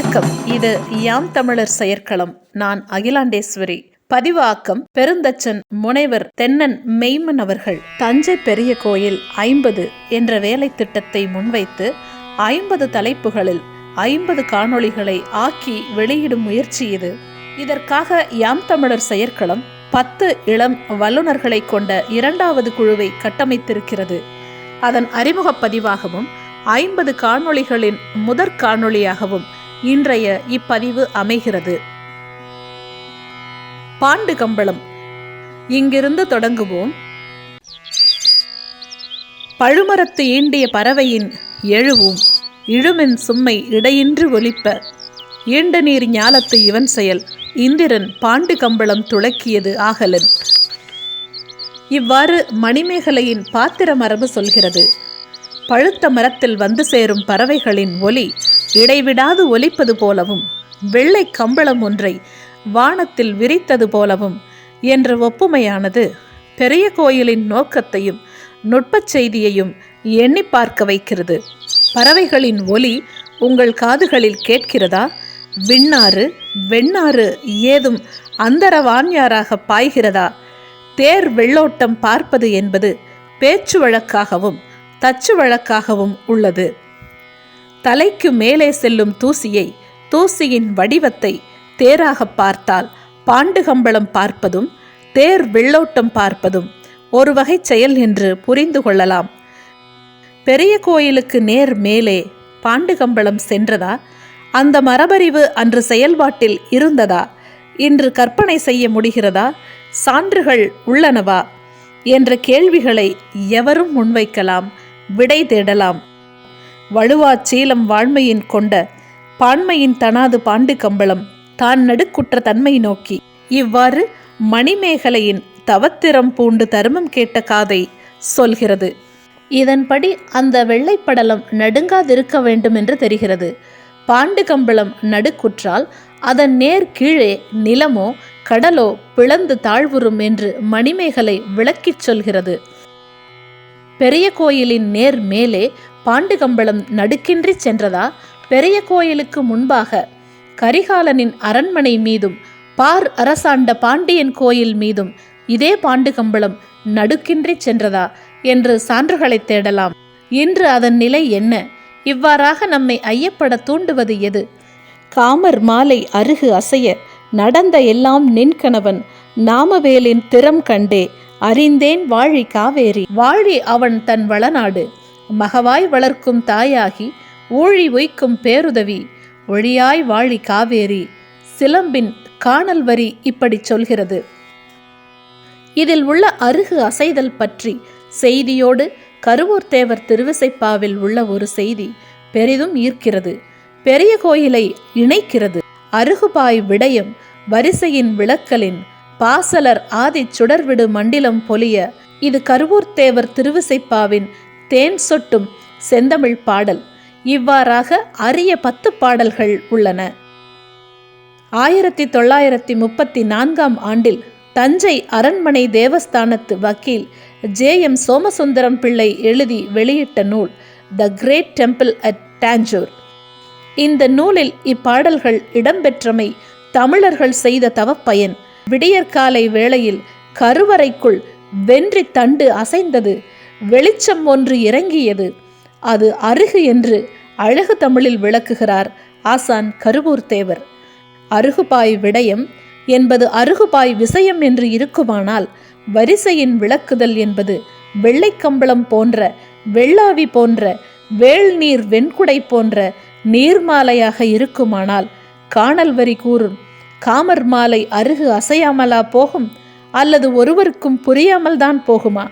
வணக்கம். இது யாம் தமிழர் செயற்களம். நான் அகிலாண்டேஸ்வரி. பதிவாக்கம் பெருந்தச்சன் முனைவர் தென்னன் மெய்மன் அவர்கள் தஞ்சை பெரிய கோயில் ஐம்பது என்ற வேலை திட்டத்தை முன்வைத்து ஐம்பது தலைப்புகளில் ஐம்பது காணொளிகளை ஆக்கி வெளியிடும் முயற்சி இது. இதற்காக யாம் தமிழர் செயற்களம் பத்து இளம் வல்லுநர்களை கொண்ட இரண்டாவது குழுவை கட்டமைத்திருக்கிறது. அதன் அறிமுகப் பதிவாகவும் ஐம்பது காணொளிகளின் முதற் காணொளியாகவும் இன்றைய இப்பதிவு அமைகிறது. பாண்டு கம்பளம். இங்கிருந்து தொடங்குவோம். பழுமரத்து ஈண்டிய பறவையின் எழுவும் இழுமின் சும்மை இடையின்றி ஒலிப்ப ஈண்ட நீர் ஞாலத்து இவன் செயல் இந்திரன் பாண்டு கம்பளம் துளக்கியது ஆகலன். இவ்வாறு மணிமேகலையின் பாத்திர மரபு சொல்கிறது. பழுத்த மரத்தில் வந்து சேரும் பறவைகளின் ஒலி இடைவிடாது ஒலிப்பது போலவும் வெள்ளை கம்பளம் ஒன்றை வானத்தில் விரித்தது போலவும் என்ற ஒப்புமையானது பெரிய கோயிலின் நோக்கத்தையும் நுட்பச் செய்தியையும் எண்ணி பார்க்க வைக்கிறது. பறவைகளின் ஒலி உங்கள் காதுகளில் கேட்கிறதா? விண்ணாறு வெண்ணாறு ஏதும் அந்தர வான்யாராக பாய்கிறதா? தேர் வெள்ளோட்டம் பார்ப்பது என்பது பேச்சு வழக்காகவும் தச்சு வழக்காகவும் உள்ளது. தலைக்கு மேலே செல்லும் தூசியை தூசியின் வடிவத்தை தேராக பார்த்தால் பாண்டுகம்பளம் பார்ப்பதும் தேர் வெள்ளோட்டம் பார்ப்பதும் ஒரு வகை செயல் என்று புரிந்து கொள்ளலாம். பெரிய கோயிலுக்கு நேர் மேலே பாண்டுகம்பளம் சென்றதா? அந்த மரபறிவு அன்று செயல்பாட்டில் இருந்ததா? இன்று கற்பனை செய்ய முடிகிறதா? சான்றுகள் உள்ளனவா? என்ற கேள்விகளை எவரும் முன்வைக்கலாம் விடை தேடலாம். வலுவா சீலம் வாழ்மையின் கொண்ட பான்மையின் தனாது பாண்டு கம்பளம் தான் நடுக்குற்ற தன்மை நோக்கி. இவ்வாறு மணிமேகலையின் தவத்திரம் பூண்டு தருமம் கேட்ட காதை சொல்கிறது. இதன்படி அந்த வெள்ளைப்படலம் நடுங்காதிருக்க வேண்டும் என்று தெரிகிறது. பாண்டு கம்பளம் நடுக்குற்றால் அதன் நேர் கீழே நிலமோ கடலோ பிளந்து தாழ்வுறும் என்று மணிமேகலை விளக்கிச் சொல்கிறது. பெரிய கோயிலின் நேர் மேலே பாண்டுகம்பளம் நடுக்கின்றி சென்றதா? பெரிய கோயிலுக்கு முன்பாக கரிகாலனின் அரண்மனை மீதும் பார் அரசாண்ட பாண்டியன் கோயில் மீதும் இதே பாண்டுகம்பளம் நடுக்கின்றி சென்றதா? என்று சான்றுகளை தேடலாம். இன்று அதன் நிலை என்ன? இவ்வாறாக நம்மை ஐயப்பட தூண்டுவது எது? காமர் மாலை அருகு அசைய நடந்த எல்லாம் நின்கணவன் நாமவேலின் திறம் கண்டே அறிந்தேன் வாழி காவேரி. வாழி அவன் தன் வளநாடு. மகவாய் வளர்க்கும் தாயாகி ஊழி உய்க்கும் பேருதவி ஒழியாய் வாழி காவேரி சிலம்பின் காணல் வரி இப்படி சொல்கிறது. இதில் உள்ள அருகு அசைதல் பற்றி செய்தியோடு கருவூர் தேவர் திருவிசைப்பாவில் உள்ள ஒரு செய்தி பெரிதும் ஈர்க்கிறது. பெரிய கோயிலை இணைக்கிறது. அருகுபாய் விடயம் வரிசையின் விளக்கலின் பாசலர் ஆதி சுடர்விடு மண்டிலம் பொலிய இது கருவூர் தேவர் திருவிசைப்பாவின் தேன் சொட்டும் செந்தமிழ் பாடல். இவ்வாறாக அரிய பத்து பாடல்கள் உள்ளன. ஆயிரத்தி தொள்ளாயிரத்தி முப்பத்தி நான்காம் ஆண்டில் தஞ்சை அரண்மனை தேவஸ்தானத்து வக்கீல் ஜே எம் சோமசுந்தரம் பிள்ளை எழுதி வெளியிட்ட நூல் the great temple at Tanjore இந்த நூலில் இப்பாடல்கள் இடம்பெற்றமை தமிழர்கள் செய்த தவப்பயன். விடியற்காலை வேளையில் கருவறைக்குள் வென்றி தண்டு அசைந்தது வெளிச்சம் ஒன்று இறங்கியது. அது அருகு என்று அழகு தமிழில் விளக்குகிறார் ஆசான் கருவூர் தேவர். அருகுபாய் விடயம் என்பது அருகுபாய் விஷயம் என்று இருக்குமானால் வரிசையின் விளக்குதல் என்பது வெள்ளைக்கம்பளம் போன்ற வெள்ளாவி போன்ற வேள்நீர் வெண்குடை போன்ற நீர்மாலையாக இருக்குமானால் காணல் வரி கூறும் காமர் மாலை அருகு அசையாமலா போகும் அல்லது ஒருவருக்கும் புரியாமல் தான் போகுமா?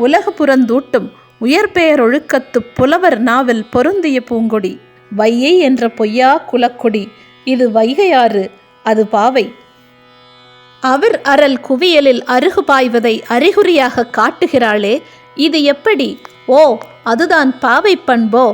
உலகு புறந்தூட்டும் உயர்பெயர் ஒழுக்கத்து புலவர் நாவல் பொருந்திய பூங்கொடி. வையை என்ற பொய்யா குலக்கொடி. இது வைகையாறு அது பாவை. அவர் அரல் குவியலில் அருகு பாய்வதை அறிகுறியாக காட்டுகிறாளே இது எப்படி? ஓ அதுதான் பாவை பண்போ.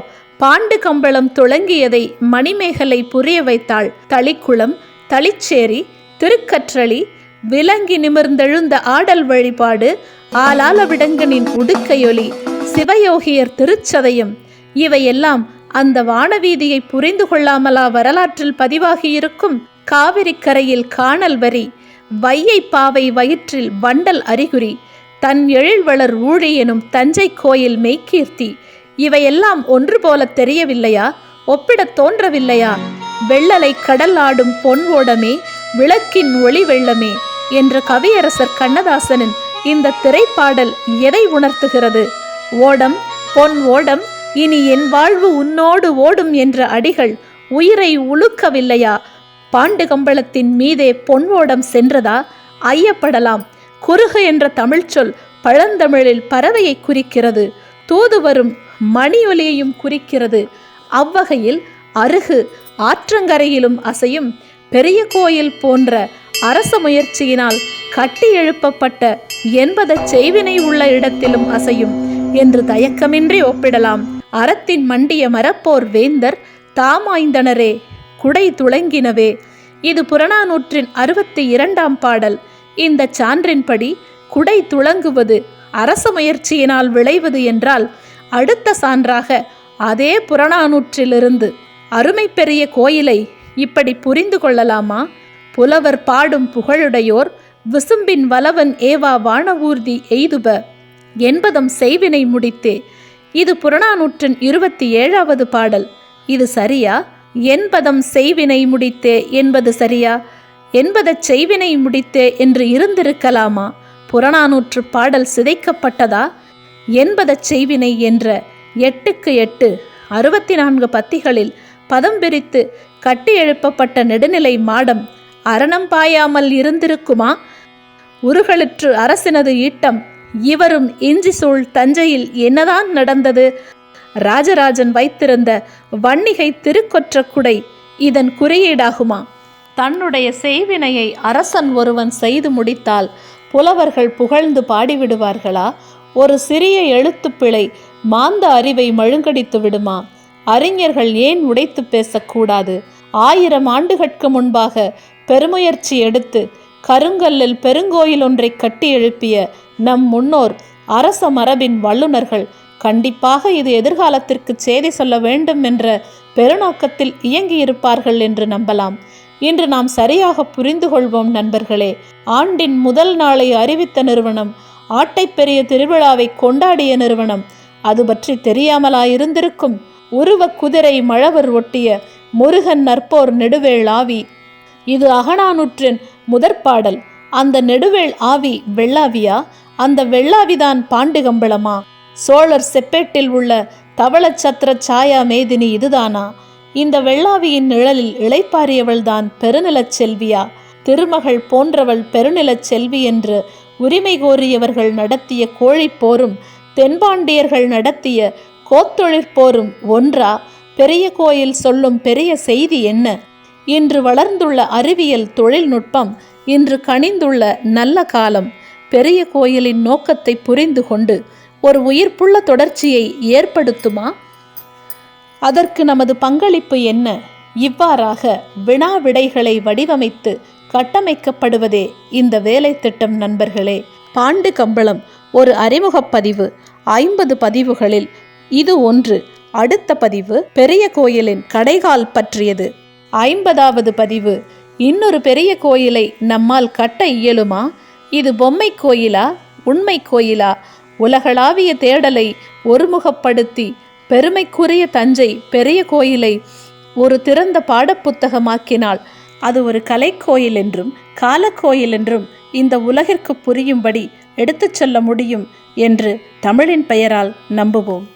பாண்டு கம்பளம் துளங்கியதை மணிமேகலை புரிய வைத்தாள். தளிக்குளம் தளிச்சேரி திருக்கற்றளி விலங்கி நிமிர்ந்தெழுந்த ஆடல் வழிபாடு ஆலால விடங்கனின் உடுக்கையொலி சிவயோகியர் திருச்சதயம். இவையெல்லாம் அந்த வானவீதியை புரிந்து கொள்ளாமலா வரலாற்றில் பதிவாகியிருக்கும் காவிரி கரையில் காணல் வரி வையை பாவை வயிற்றில் வண்டல் அறிகுறி தன் எழில்வளர் ஊழி எனும் தஞ்சை கோயில் மெய்க்கீர்த்தி இவையெல்லாம் ஒன்று போல தெரியவில்லையா? ஒப்பிடத் தோன்றவில்லையா? வெள்ளலை கடல் ஆடும் பொன் ஓடமே விளக்கின் ஒளி வெள்ளமே என்ற கவியரசர் கண்ணதாசனின் இந்த திரைப்பாடல் எதை உணர்த்துகிறது? ஓடம் பொன் ஓடம் இனி என் வாழ்வு உன்னோடு ஓடும் என்ற அடிகள் உயிரை உழுக்கவில்லையா? பாண்டு கம்பளத்தின் மீதே பொன் ஓடம் சென்றதா? ஐயப்படலாம். குறுகு என்ற தமிழ்ச்சொல் பழந்தமிழில் பறவையை குறிக்கிறது. தூது வரும் மணியொலியையும் குறிக்கிறது. அவ்வகையில் அருகு ஆற்றங்கரையிலும் அசையும் பெரிய கோயில் போன்ற அரச முயற்சியினால் கட்டி எழுப்பப்பட்ட என்பத செய்வினை உள்ள இடத்திலும் அசையும் என்று தயக்கமின்றி ஒப்பிடலாம். அறத்தின் மண்டிய மரப்போர் வேந்தர் தாமாய்ந்தனரே குடை துளங்கினவே. இது புறநானூற்றின் அறுபத்தி இரண்டாம் பாடல். இந்த சான்றின்படி குடை துளங்குவது அரச முயற்சியினால் விளைவது என்றால் அடுத்த சான்றாக அதே புறநானூற்றிலிருந்து அருமை பெரிய கோயிலை இப்படி புரிந்து கொள்ளலாமா? புலவர் பாடும் புகழுடையோர் விசும்பின் வலவன் ஏவா வானவூர்தி எய்துப. என்பதம் செய்வினை முடித்தே. இது புறநானூற்றின் இருபத்தி ஏழாவது பாடல். இது சரியா? என்பதம் செய்வினை முடித்தே என்பது சரியா? என்பதச் செய்வினை முடித்தே என்று இருந்திருக்கலாமா? புறநானூற்று பாடல் சிதைக்கப்பட்டதா? என்பதச் செய்வினை என்ற எட்டுக்கு எட்டு அறுபத்தி நான்கு பத்திகளில் பதம் பிரித்து கட்டி எழுப்பப்பட்ட நெடுநிலை மாடம் அரணம் பாயாமல் இருந்திருக்குமா? உருகளிற்று அரசினது ஈட்டம் இவரும் இஞ்சி சூழ் தஞ்சையில் என்னதான் நடந்தது? ராஜராஜன் வைத்திருந்த வன்னிகை திருக்கொற்ற குடை இதன் குறியீடாகுமா? தன்னுடைய செய்வினையை அரசன் ஒருவன் செய்து முடித்தால் புலவர்கள் புகழ்ந்து பாடிவிடுவார்களா? ஒரு சிறிய எழுத்துப்பிழை மாந்த அறிவை மழுங்கடித்து விடுமா? அறிஞர்கள் ஏன் உடைத்து பேசக்கூடாது? ஆயிரம் ஆண்டுகட்கு முன்பாக பெருமுயற்சி எடுத்து கருங்கல்லில் பெருங்கோயில் ஒன்றை கட்டி எழுப்பிய நம் முன்னோர் அரச மரபின் வல்லுநர்கள் கண்டிப்பாக இது எதிர்காலத்திற்கு செய்தி சொல்ல வேண்டும் என்ற பெருநோக்கத்தில் இயங்கியிருப்பார்கள் என்று நம்பலாம். இன்று நாம் சரியாக புரிந்து கொள்வோம் நண்பர்களே. ஆண்டின் முதல் நாளை அறிவித்த நிறுவனம் ஆட்டைப்பெரிய திருவிழாவை கொண்டாடிய நிறுவனம் அது பற்றி தெரியாமலாயிருந்திருக்கும். உருவ குதிரை மழவர் ஒட்டிய முருகன் நற்போர் நெடுவேள் ஆவி. இது அகனானுற்றின் முதற்பாடல். அந்த நெடுவேள் ஆவி வெள்ளாவியா? அந்த வெள்ளாவிதான் பாண்டுகம்பளமா? சோழர் செப்பேட்டில் உள்ள தவளச்சத்திர சாயா மேதினி இதுதானா? இந்த வெள்ளாவியின் நிழலில் இளைப்பாரியவள்தான் பெருநிலச் செல்வியா? திருமகள் போன்றவள் பெருநிலச் செல்வி என்று உரிமை கோரியவர்கள் நடத்திய கோழிப் போரும் தென்பாண்டியர்கள் நடத்திய கோத்தொழிற்போரும் ஒன்றா பெரிய கோயில் சொல்லும் பெரிய செய்தி என்ன? இன்று வளர்ந்துள்ள அறிவியல் தொழில்நுட்பம் இன்று கனிந்துள்ள நல்ல காலம். பெரிய கோயிலின் நோக்கத்தை புரிந்து கொண்டு ஒரு உயிர்ப்புள்ள தொடர்ச்சியை ஏற்படுத்துமா? அதற்கு நமது பங்களிப்பு என்ன? இவ்வாறாக வினா விடைகளை வடிவமைத்து கட்டமைக்கப்படுவதே இந்த வேலை திட்டம் நண்பர்களே. பாண்டு கம்பளம் ஒரு அறிமுகப் பதிவு ஐம்பது பதிவுகளில் இது ஒன்று. அடுத்த பதிவு பெரிய கோயிலின் கடைகால் பற்றியது. ஐம்பதாவது பதிவு. இன்னொரு பெரிய கோயிலை நம்மால் கட்ட இயலுமா? இது பொம்மை கோயிலா? உண்மை கோயிலா? உலகளாவிய தேடலை ஒருமுகப்படுத்தி பெருமைக்குரிய தஞ்சை பெரிய கோயிலை ஒரு திறந்த பாடப்புத்தகமாக்கினால் அது ஒரு கலைக்கோயில் என்றும் காலக்கோயில் என்றும் இந்த உலகிற்கு புரியும்படி எடுத்துச் செல்ல முடியும் என்று தமிழின் பெயரால் நம்புவோம்.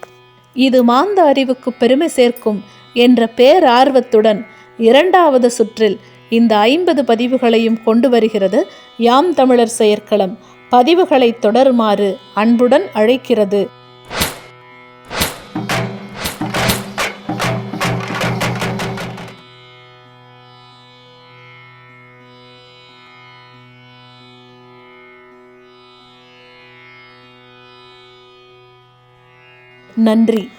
இது மாந்த அறிவுக்கு பெருமை சேர்க்கும் என்ற பேரார்வத்துடன் இரண்டாவது சுற்றில் இந்த ஐம்பது பதிவுகளையும் கொண்டு வருகிறது யாம் தமிழர் செயற்களம். பதிவுகளை தொடருமாறு அன்புடன் அழைக்கிறது. நன்றி.